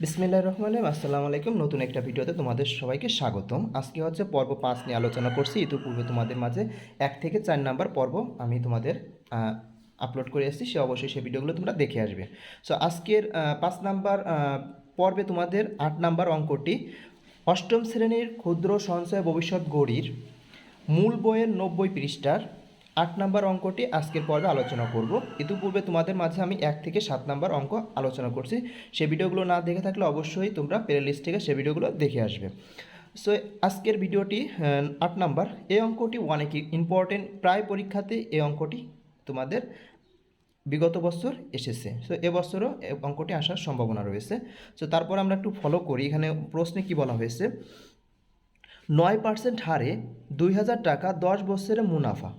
বিসমিল্লাহ রহমান আসসালামু আলাইকুম। নতুন একটা ভিডিওতে তোমাদের সবাইকে স্বাগতম। আজকে হচ্ছে পর্ব পাঁচ নিয়ে আলোচনা করছি। ইতিপূর্বে তোমাদের মাঝে এক থেকে চার নাম্বার পর্ব আমি তোমাদের আপলোড করে এসেছি। সে অবশ্যই সেই ভিডিওগুলো তোমরা দেখে আসবে। সো আজকের পাঁচ নাম্বার পর্বে তোমাদের আট নাম্বার অঙ্কটি অষ্টম শ্রেণির ক্ষুদ্র সঞ্চয় ভবিষ্যৎ গড়ির মূল বইয়ের নব্বই পৃষ্ঠার আট নাম্বার অঙ্কটি আজকের পর্বে আলোচনা করব। ইতিপূর্বে তোমাদের মাঝে আমি এক থেকে সাত নাম্বার অঙ্ক আলোচনা করছি। সে ভিডিওগুলো না দেখে থাকলে অবশ্যই তোমরা প্লে লিস্ট থেকে সে ভিডিওগুলো দেখে আসবে। সো আজকের ভিডিওটি আট নাম্বার। এই অঙ্কটি অনেক ইম্পর্টেন্ট প্রায় পরীক্ষাতে এই অঙ্কটি তোমাদের বিগত বছর এসেছে। সো এবছরও অঙ্কটি আসার সম্ভাবনা রয়েছে। সো তারপর আমরা একটু ফলো করি। এখানে প্রশ্নে কি বলা হয়েছে? নয় পার্সেন্ট হারে দুই হাজার টাকা দশ বছরের মুনাফা।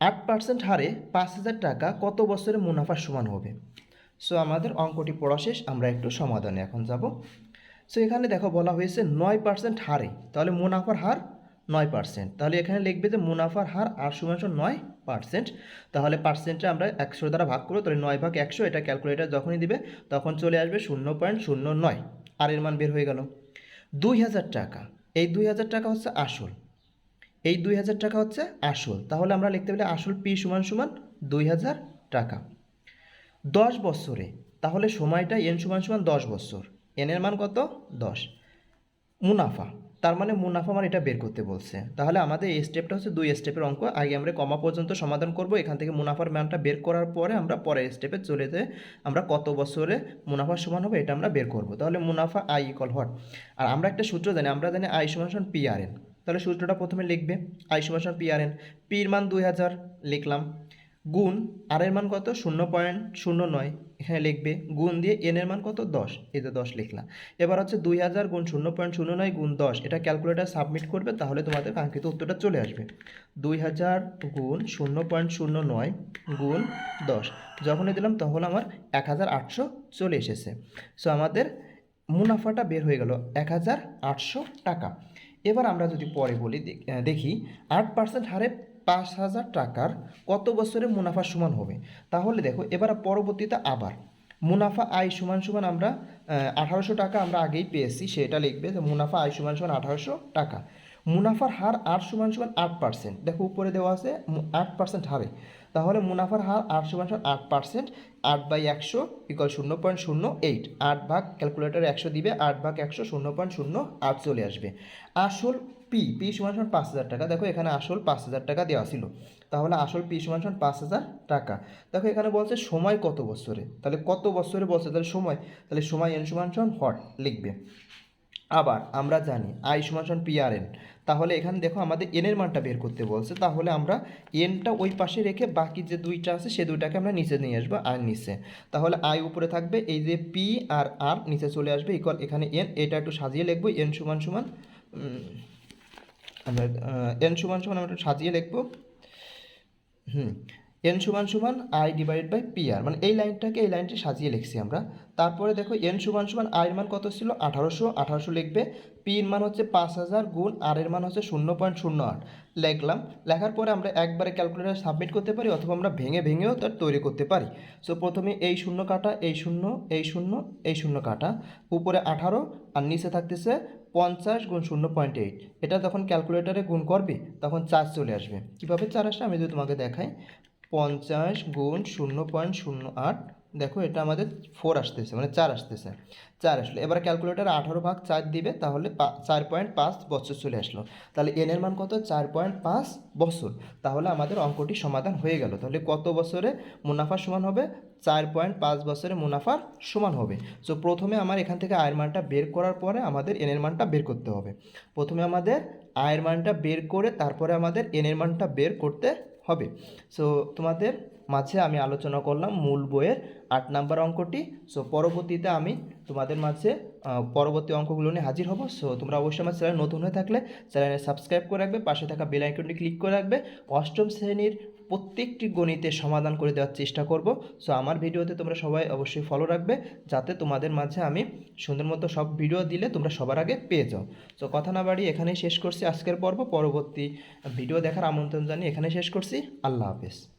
আট পার্সেন্ট হারে পাঁচ হাজার টাকা কত বছরের মুনাফার সমান হবে? সো আমাদের অঙ্কটি পড়া শেষ, আমরা একটু সমাধানে এখন যাব। সো এখানে দেখো বলা হয়েছে নয় পার্সেন্ট হারে, তাহলে মুনাফার হার নয় পার্সেন্ট তাহলে এখানে লিখবে যে মুনাফার হার আর সমান নয় পার্সেন্ট তাহলে পার্সেন্টে আমরা একশো দ্বারা ভাগ করব, তাহলে নয় ভাগ একশো, এটা ক্যালকুলেটার যখনই দিবে, তখন চলে আসবে শূন্য পয়েন্ট শূন্য নয়। আর এর মান বের হয়ে গেল। দুই হাজার টাকা, এই দুই হাজার টাকা হচ্ছে আসল। এই দুই হাজার টাকা হচ্ছে আসল। তাহলে আমরা লিখতে পারি আসল পি সমান সমান দুই হাজার টাকা। দশ বছরে, তাহলে সময়টা এন সমান সমান দশ বছর। এন এর মান কত? দশ। মুনাফা, তার মানে মুনাফা মানে এটা বের করতে বলছে। তাহলে আমাদের এই স্টেপটা হচ্ছে দুই স্টেপের অঙ্ক। আগে আমরা কমা পর্যন্ত সমাধান করব। এখান থেকে মুনাফার মানটা বের করার পরে আমরা পরের স্টেপে চলে যেয়ে আমরা কত বছরে মুনাফার সমান হবে এটা আমরা বের করব। তাহলে মুনাফা আই ইকল হট আর আমরা একটা সূত্র জানি, আমরা জানি আই সমান সমান পি আর এন তাহলে সূত্রটা প্রথমে লিখবে আই সমান পি আর এন পির মান দুই হাজার, লিখলাম। গুণ আর এর মান কত? শূন্য পয়েন্ট শূন্য নয়। এখানে লিখবে, গুণ দিয়ে এন এর মান কত? দশ। এই যে দশ লিখলাম। এবার হচ্ছে দুই হাজার গুণ শূন্য পয়েন্ট শূন্য নয় গুণ দশ। এটা ক্যালকুলেটার সাবমিট করবে, তাহলে তোমাদের কাঙ্ক্ষিত উত্তরটা চলে আসবে। দুই হাজার গুণ শূন্য পয়েন্ট শূন্য নয় গুণ দশ। যখনই দিলাম, তখন আমার এক হাজার আটশো চলে এসেছে। সো আমাদের মুনাফাটা বের হয়ে গেল এক হাজার আটশো টাকা। এবার আমরা যদি পরে বলি দেখি, আট পার্সেন্ট হারে পাঁচ হাজার টাকার কত বছরে মুনাফা সমান হবে? তাহলে দেখো, এবার পরবর্তীতে আবার মুনাফা আয় সমান সমান আমরা আঠারোশো টাকা আমরা আগেই পেয়েছি, সেটা লিখবে যে মুনাফা আয় সমান সমান আঠারোশো টাকা। মুনাফার হার আট সমান সমান আট পার্সেন্ট দেখো উপরে দেওয়া আছে আট পার্সেন্ট হারে। তাহলে মুনাফার হার আট সমান সমান আট পার্সেন্ট আট বাই একশো ইকুয়াল শূন্য পয়েন্ট শূন্য এইট আট ভাগ ক্যালকুলেটারে একশো দিবে, আট ভাগ একশো শূন্য পয়েন্ট শূন্য আট চলে আসবে। আসল পি পি সমান সমান পাঁচ হাজার টাকা। দেখো এখানে আসল পাঁচ হাজার টাকা দেওয়া ছিল। তাহলে আসল পি সমান সমান পাঁচ হাজার টাকা। দেখো এখানে বলছে সময় কত বছরে? তাহলে কত বছরে বলছে? তাহলে সময়। তাহলে সময় এন সমান সমান হট লিখবে। আবার আমরা জানি আই সমান সমান পিআরএন তাহলে এখানে দেখো আমাদের এনের মানটা বের করতে বলছে। তাহলে আমরা এনটা ওই পাশে রেখে বাকি যে দুইটা আছে, সে দুইটাকে আমরা নিচে নিয়ে আসব আর নিচে। তাহলে আই উপরে থাকবে, এই যে পি আর আর নিচে চলে আসবে ইকুয়াল এখানে এন এটা একটু সাজিয়ে লিখব এন সমান সমান আমরা এন সমান সমান আমরা একটু সাজিয়ে লিখব। হুম এন সমান সমান I divide by P R মানে এই লাইনটাকে এই লাইনটি সাজিয়ে লিখছি আমরা। তারপরে দেখো এন সমান সমান আয়ের মান কত ছিল? আঠারোশো। আঠারোশো লিখবে পির মান হচ্ছে পাঁচ হাজার গুণ আর এর মান হচ্ছে শূন্য পয়েন্ট শূন্য আট। লিখলাম, লেখার পরে আমরা একবারে ক্যালকুলেটার সাবমিট করতে পারি অথবা আমরা ভেঙে ভেঙেও তার তৈরি করতে পারি। সো প্রথমে এই শূন্য কাটা, এই শূন্য এই শূন্য এই শূন্য কাটা। উপরে আঠারো আর নিচে থাকতেছে পঞ্চাশ গুণ শূন্য পয়েন্ট এইট। এটা যখন ক্যালকুলেটারে গুণ করবে, তখন চার চলে আসবে। কীভাবে চার আসে আমি যদি তোমাকে দেখাই। পঞ্চাশ গুণ শূন্য পয়েন্ট শূন্য আট। দেখো এটা আমাদের ফোর আসতেছে মানে চার আসতেছে। চার আসলো। এবার ক্যালকুলেটার আঠারো ভাগ চার দিবে, তাহলে চার পয়েন্ট পাঁচ বছর চলে আসলো। তাহলে এন এর মান কত? চার পয়েন্ট পাঁচ বছর। তাহলে আমাদের অঙ্কটি সমাধান হয়ে গেল। তাহলে কত বছরে মুনাফার সমান হবে? চার পয়েন্ট পাঁচ বছরে মুনাফার সমান হবে। সো প্রথমে আমার এখান থেকে আয়ের মানটা বের করার পরে আমাদের এনের মানটা বের করতে হবে। প্রথমে আমাদের আয়ের মানটা বের করে তারপরে আমাদের এনের মানটা বের করতে হবে। সো তোমাদের মাঝে আমি আলোচনা করলাম মূল বইয়ের আট নাম্বার অঙ্কটি। সো পরবর্তীতে আমি তোমাদের মাঝে পরবর্তী অঙ্কগুলো নিয়ে হাজির হব। সো তোমরা অবশ্যই আমার চ্যানেল নতুন হয়ে থাকলে চ্যানেলে সাবস্ক্রাইব করে রাখবে, পাশে থাকা বেল আইকনটি ক্লিক করে রাখবে। অষ্টম শ্রেণির প্রত্যেকটি গণিতের সমাধান করে দেওয়ার চেষ্টা করব। সো আমার ভিডিওতে তোমরা সবাই অবশ্যই ফলো রাখবে, যাতে তোমাদের মাঝে আমি সুন্দর মতো সব ভিডিও দিলে তোমরা সবার আগে পেয়ে যাও। সো কথা না বাড়ি এখানেই শেষ করছি। আজকের পর্ব, পরবর্তী ভিডিও দেখার আমন্ত্রণ জানিয়ে এখানে শেষ করছি। আল্লাহ হাফেজ।